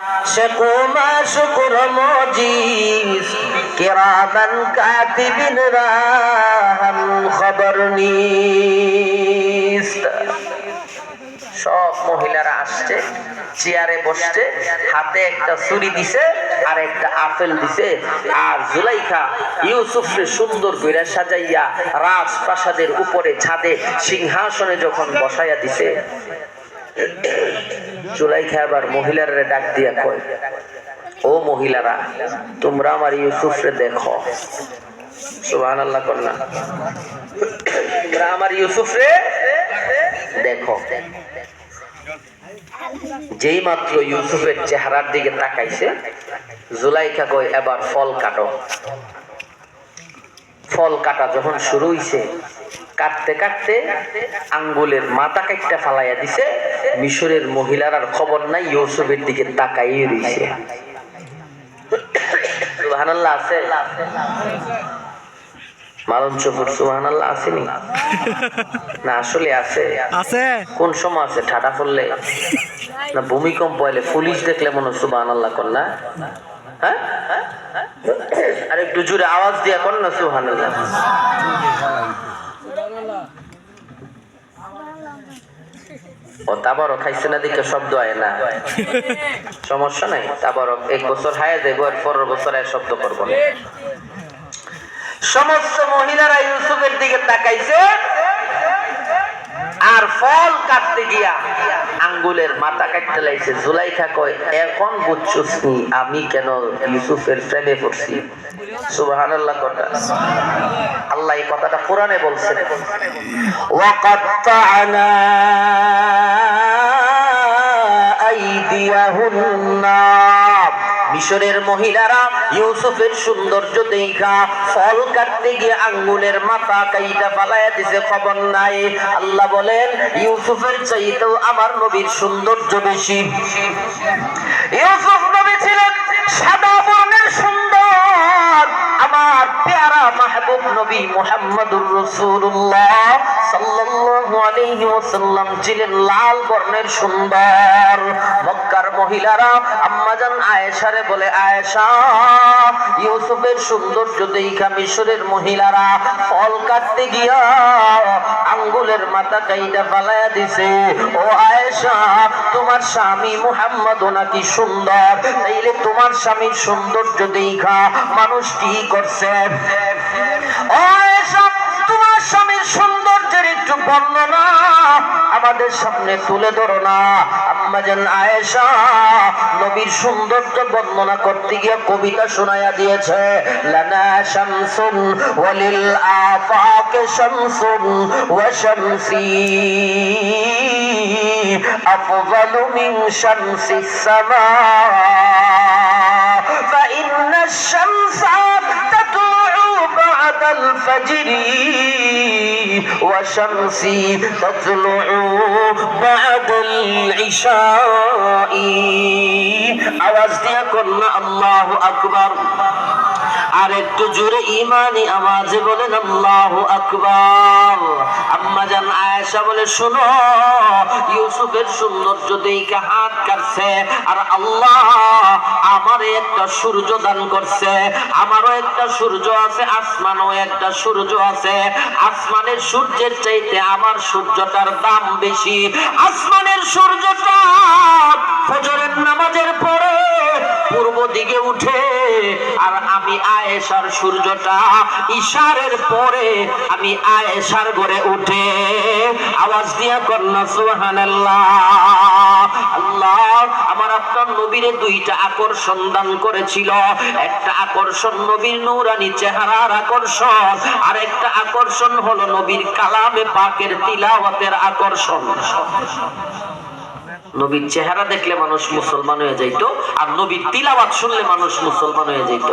عاشقوا ما شكر موجيز كراما كاتبين راهم خبر নিস্ত সব মহিলারা আসছে চেয়ারে বসছে হাতে একটা ছুরি দিছে আর একটা আপেল দিছে আর জুলাইখা ইউসুফকে সুন্দর করে সাজাইয়া রাজপ্রাসাদের উপরে ছাদে সিংহাসনে যখন বসাইয়া দিছে জুলাইখা আবার মহিলারা ডাক দিয়া কয়, ও মহিলারা, তোমরা আমার ইউসুফরে দেখো। সুবহান আল্লাহ কন্যা তোমরা আমার ইউসুফরে দেখো। যেই মাত্র ইউসুফের চেহারার দিকে তাকাইছে, জুলাইখা কয়, এবার ফল কাটো। ফল কাটা যখন শুরু হইছে কাটতে কাটতে আঙ্গুলের মাথা কাটটা ফালাইয়া দিছে মিশরের মহিলার আর খবর নাই ইউসুফের দিকে তাকাই রইছে। সুবহানাল্লাহ আছে? মালন চপুর সুবহানাল্লাহ আসেনি? না আসলে আছে। আছে? কোন সময় আছে? পড়লে? না ভূমিকম্প পুলিশ দেখলে মনে সুবাহ আল্লাহ কর না? হ্যাঁ? আর একটু জোরে আওয়াজ দিয়া কর না সুহান ও খাইছে না দিকে শব্দ না। সমস্যা নাই এক বছর হায়া দেবো আর পরের বছর শব্দ করব না। সমস্ত মহিলারা ইউসুফের দিকে তাকাইছে, আর ফল কাটতে গিয়া আঙ্গুলের মাথা কাটতে লাগছে। জুলাইখা কয়, এখন বুঝছস আমি কেন ইউসুফের প্রেমে পড়ছি? সুবহানাল্লাহ কথা আল্লাহ এই কথাটা কোরআনে বলছেন। ওয়াকাত্তা'না আইদিয়াহুন্না। মিশরের মহিলারা ইউসুফের সৌন্দর্য দেখা ফল কাটতে গিয়ে আঙ্গুলের মাথা কাইটা পালাইয়া দিছে খবর নাই। আল্লাহ বলেন ইউসুফের চাইতেও আমার নবীর সৌন্দর্য বেশি। ইউসুফ নবী ছিলেন সাদা বর্ণের সুন্দর মাহবুব নবী মুহাম্মদুর রাসূলুল্লাহ সাল্লাল্লাহু আলাইহি ওয়াসাল্লাম ছিলেন লাল বর্ণের সুন্দর। মক্কার মহিলারা আম্মাজান আয়েশারে বলে, আয়েশা, ইউসুফের সৌন্দর্য দেখা মিশরের মহিলারা, ফল কাটতে গিয়া আঙ্গুলের মাথা কাইটা ফালাইয়া দিছে। ও আয়েশা, তোমার স্বামী মুহাম্মদ নাকি সুন্দর? তাইলে তোমার স্বামীর সৌন্দর্য দেখা মানুষ কি করছে? তোমার স্বামীর সৌন্দর্যের একটু বর্ণনা আমাদের সামনে তুলে ধরো না আম্মাজান আয়েশা নবীর সৌন্দর্য বর্ণনা করতে গিয়ে কবিতা শোনায়া দিয়েছে লানা শামসুন ওয়ালিল আফাক শামসুন ওয়া শামসি আফদালু মিন শামসিস সামা فإن الشمس تطلع بعد الفجر وشمسي تطلع بعد العشاء আওয়াজ দিয়ে করুন আল্লাহ আকবার আর একটু জোরে ইমানি আওয়াজে বলেন, আল্লাহ আকবার। আম্মা জান আয়েশা বলে, শোনো, ইউসুফের সৌন্দর্য দেখে হাত কাটছে, আর আল্লাহ আমারে একটা সূর্য দান করছে, আমারও একটা সূর্য আছে, আসমানও একটা সূর্য আছে। আসমানের সূর্যের চাইতে আমার সূর্যটার দাম বেশি। আসমানের সূর্যটা ফজরের নামাজের পরে পূর্ব দিকে উঠে, আর আমি আয়েশার সূর্যটা ইশারের পরে আমি আয়েশার ঘরে উঠে আওয়াজ দিয়া কন্যা, সুবহানাল্লাহ। আল্লাহ, আমার আপনার নবীরে দুইটা আকর্ষণ দান করেছিল। একটা আকর্ষণ নবীর নূরানি চেহারার আকর্ষণ, আর একটা আকর্ষণ হলো নবীর কালামে পাকের তিলাওয়াতের আকর্ষণ। নবীর চেহারা দেখলে মানুষ মুসলমান হয়ে যাইতো, আর নবীর তিলাওয়াত শুনলে মানুষ মুসলমান হয়ে যাইত।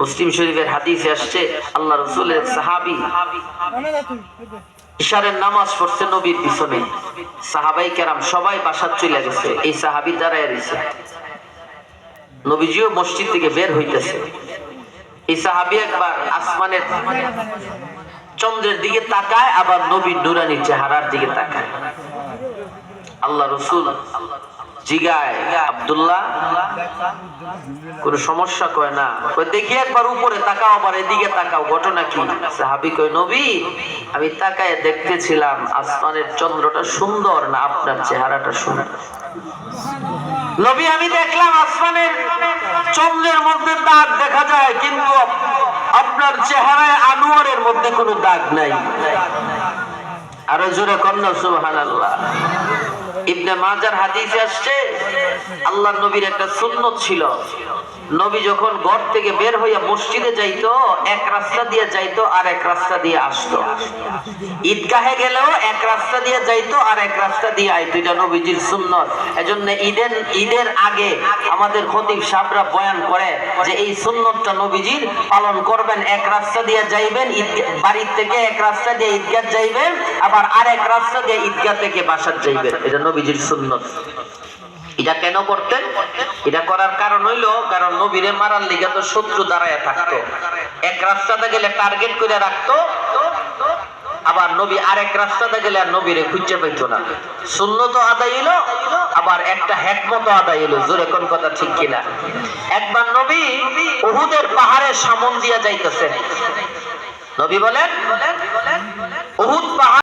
মুসলিম শরীফের হাদিসে আসছে, আল্লাহ রসুলের সাহাবি ইশারের নামাজ পড়ছে নবীর পিছনে। সাহাবাই কেরাম সবাই বাসার চলে গেছে, এই সাহাবি দাঁড়ায় রয়েছে। নবীজিও মসজিদ থেকে বের হইতেছে। এই সাহাবি একবার আসমানের চন্দ্রের দিকে তাকায়, আবার নবীর নুরানির চেহারার দিকে তাকায়। আল্লাহ রসুল আসমানের চন্দ্রটা সুন্দর না আপনার চেহারাটা সুন্দর? নবী, আমি দেখলাম আসমানের চন্দ্রের মধ্যে দাগ দেখা যায়, কিন্তু আপনার চেহারায় আনোয়ারের মধ্যে কোনো দাগ নাই। আরও জোরে কন্যা সুবহান আল্লাহ ইবনে মাজার হাদিসে আসছে আল্লাহ নবীর একটা সুন্নত ছিল। নবী যখন ঘর থেকে বের হইয়া মসজিদে যাইতো, এক রাস্তা দিয়ে যাইতো আর এক রাস্তা দিয়ে আসতো। ঈদগাহে গেলেও এক রাস্তা দিয়ে যাইতো আর এক রাস্তা দিয়ে আইতো। এটা নবীজির সুন্নত। এজন্য ঈদের ঈদের আগে আমাদের খতিব সাহরা বয়ান করে যে এই সুন্নতটা নবীজির পালন করবেন। এক রাস্তা দিয়ে যাইবেন, ঈদ- বাড়ির থেকে এক রাস্তা দিয়ে ঈদগাহ যাইবেন, আবার আর এক রাস্তা দিয়ে ঈদগাহ থেকে বাসার যাইবেন। এটা নবীজির সুন্নত। এটা কেন করতেন? এটা করার কারণ হইল, কারণ নবীরে মারার লিগে তো শত্রু দাঁড়ায় থাকতো। এক রাস্তাতে গেলে টার্গেট করে রাখতো, আবার নবী আরেক রাস্তাতে গেলে আর নবীরে খুঁজে পাইতো না। শূন্যত আদায় হইল, আবার একটা হ্যাকমত আদায় হইল। জোরে কোন কথা ঠিক কিনা? একবার নবী উহুদের পাহাড়ের সামন দিয়া যাইতেছে নবী বলেন, উহুদ পাহাড়